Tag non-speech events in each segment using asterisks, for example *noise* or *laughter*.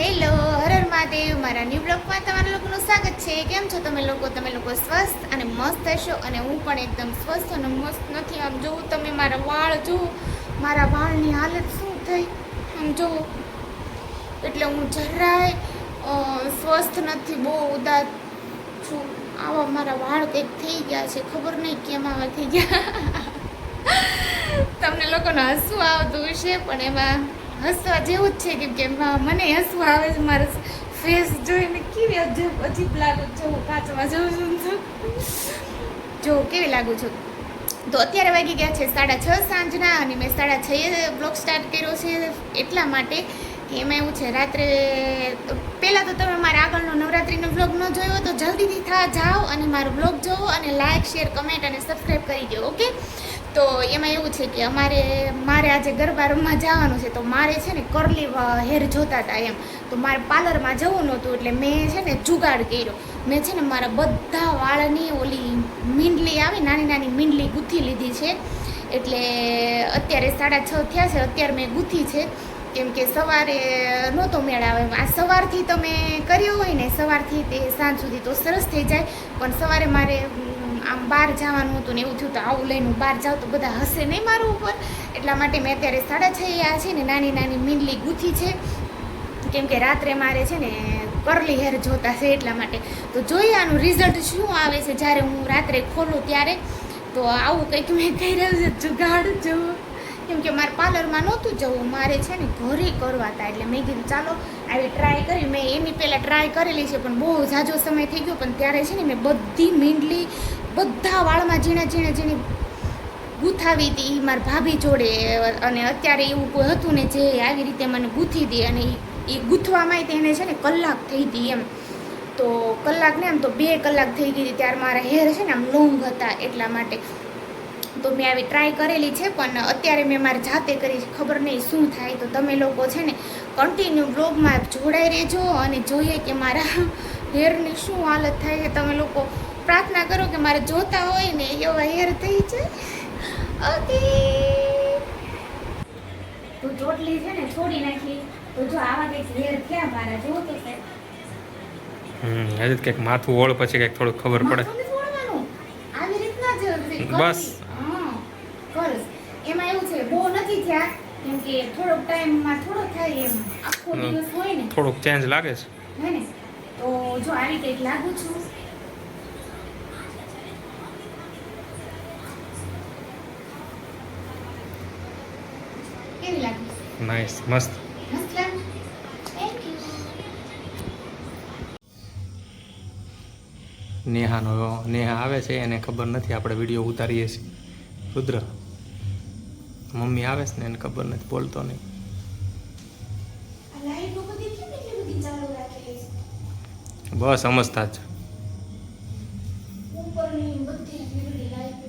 Hello, હરર Mahadev, મારા new બ્લોગમાં તમારા લોકોનું સ્વાગત છે. કેમ છો તમે લોકો? તમે લોકો સ્વસ્થ અને મસ્ત હશો અને હું પણ એકદમ સ્વસ્થ અને મસ્ત નથી. આમ જોવું તમે મારા વાળ જુઓ મારા વાળની હાલત શું થઈ? આમ જુઓ એટલે હું જરાય સ્વસ્થ નથી, બહુ ઉદાસ છું. આવા મારા વાળ કંઈક થઈ ગયા છે. ખબર નહીં કેમ આવા થઈ ગયા. તમને લોકોને હસવું આવતું હશે, પણ એમાં હસવા જેવું જ છે કેમ કે મને હસવું આવે છે, મારા ફેસ જોઈને કેવી અજીબ અજીબ લાગુ છું કાચમાં જોઉં છું. જો, કેવી લાગુ છું તો અત્યારે વાગી ગયા છે સાડા છ સાંજના અને મેં સાડા છએ બ્લોગ સ્ટાર્ટ કર્યો છે એટલા માટે કે એમાં એવું છે, રાત્રે પહેલાં તો તમે મારા આગળનો નવરાત્રિનો બ્લોગ ન જોયો તો જલ્દીથી થા, જાઓ અને મારો બ્લોગ જોવો અને લાઇક શેર કમેન્ટ અને સબસ્ક્રાઈબ કરી દો ઓકે તો એમાં એવું છે કે અમારે, મારે આજે ગરબા રમવા જવાનું છે, તો મારે છે ને કરલી હેર જોતા હતા એમ. તો મારે પાર્લરમાં જવું નહોતું, એટલે મેં છે ને જુગાડ કર્યો. મેં છે ને મારા બધા વાળની ઓલી મીંડલી આવી, નાની નાની મીંડલી ગૂંથી લીધી છે. એટલે અત્યારે સાડા છ થયા છે, અત્યારે મેં ગૂંથી છે. કેમ કે સવારે નહોતો મેળ આવે આ સવારથી તમે કર્યો હોય ને, સવારથી તે સાંજ સુધી તો સરસ થઈ જાય. પણ સવારે મારે આમ બહાર જવાનું હતું ને એવું થયું તો આવું લઈને બહાર જાઉં તો બધા હશે નહીં મારું ઉપર. એટલા માટે મેં અત્યારે સાડા છ આ છે ને નાની નાની મીંડલી ગૂંથી છે. કેમ કે રાત્રે મારે છે ને કરલી હેર જોતા છે એટલા માટે. તો જોઈએ આનું રિઝલ્ટ શું આવે છે જ્યારે હું રાત્રે ખોલું ત્યારે તો આવું કંઈક મેં કહી રહ્યું છે, જુગાડ જવું કેમ કે મારે પાર્લરમાં નહોતું જવું, મારે છે ને ઘરે કરવા હતા એટલે મેં કીધું ચાલો આવી ટ્રાય કરી, મેં એની પહેલાં ટ્રાય કરેલી છે પણ બહુ ઝાઝો સમય થઈ ગયો પણ ત્યારે છે ને મેં બધી મીંડલી બધા વાળમાં ઝીણા ઝીણા ઝીણી ગૂંથાવી હતી. એ મારા ભાભી જોડે અને અત્યારે એવું કોઈ હતું ને જે આવી રીતે મને ગૂંથી દે અને એ ગૂંથવામાં તેને છે ને કલાક થઈ હતી એમ. તો કલાક ને એમ તો બે કલાક થઈ ગઈ હતી. ત્યારે મારા હેર છે ને આમ લોંગ હતા એટલા માટે. તો મેં આવી ટ્રાય કરેલી છે, પણ અત્યારે મેં મારી જાતે કરી ખબર નહીં શું થાય. તો તમે લોકો છે ને કન્ટિન્યુ બ્લોગમાં જોડાઈ રહેજો અને જોઈએ કે મારા *laughs* હેરની શું હાલત થાય છે. તમે લોકો પ્રાર્થના કરો કે મારે જોતા હોય ને એવા હેર થઈ જાય. ઓકે તો ચોટલી છે ને છોડી નાખી. તો જો આવા કંઈક હેર ક્યાં મારા જો તો સાહેબ. હમ હજી કંઈક માથું ઓળ પછી કંઈક થોડું ખબર પડે. આવી રીતના જ બસ. હા, કરસ. એમાં એવું છે બહુ નથી થયા. કેમ કે થોડોક ટાઈમમાં થોડો થાય એમ. આખો દિવસ હોય ને. થોડોક ચેન્જ લાગે છે. હે ને? તો જો આવી કંઈક લાગુ છું. કેવી લાગી નાઈસ મસ્ત મસ્ત લાગી થેન્ક યુ નેહાનો નેહા આવે છે એને ખબર નથી આપણે વીડિયો ઉતારીએ છીએ. રુદ્ર. મમ્મી આવે છે ને એને ખબર નથી બોલતો નહીં. બસ સમજતા જ ઉપરની બધી. લાઈટો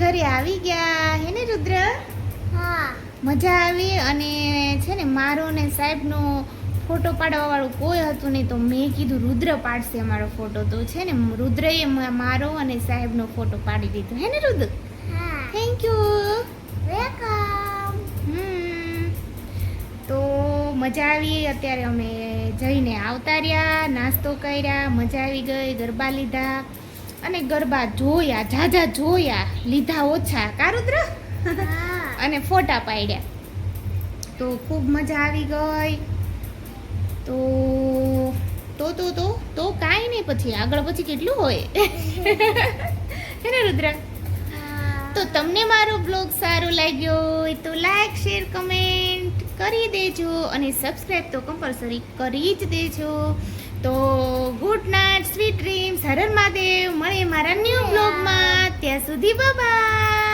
ઘરે આવી ગયા. હે ને રુદ્ર? હા. મજા આવી અને છે ને મારો ને સાહેબનો ફોટો પાડવા વાળું કોઈ હતું નહીં તો મેં કીધું રુદ્ર પાડશે અમારો ફોટો. તો છે ને રુદ્રએ મારો અને સાહેબનો ફોટો પાડી દીધો. હે ને રુદ્ર? થેન્ક યુ વેલકમ તો મજા આવી. અત્યારે અમે જઈને આવતા રહ્યા નાસ્તો કર્યા મજા આવી ગઈ ગરબા લીધા. અને ગરબા જોયા જાજા જોયા લીધા ઓછા કારુદ્ર? અને ફોટા પાડ્યા. તો ખૂબ મજા આવી ગઈ. તો તો તો તો તો કાંઈ નહીં પછી આગળ પછી કેટલું હોય? હે ને રુદ્ર? તો તમને મારો બ્લોગ સારો લાગ્યો હોય તો લાઈક શેર કમેન્ટ કરી દેજો અને સબસ્ક્રાઈબ તો કમ્પલસરી કરી જ દેજો. તો good night sweet dreams હરર Mahadev. મળે મારા ન્યૂ બ્લોગમાં ત્યાં સુધી બાય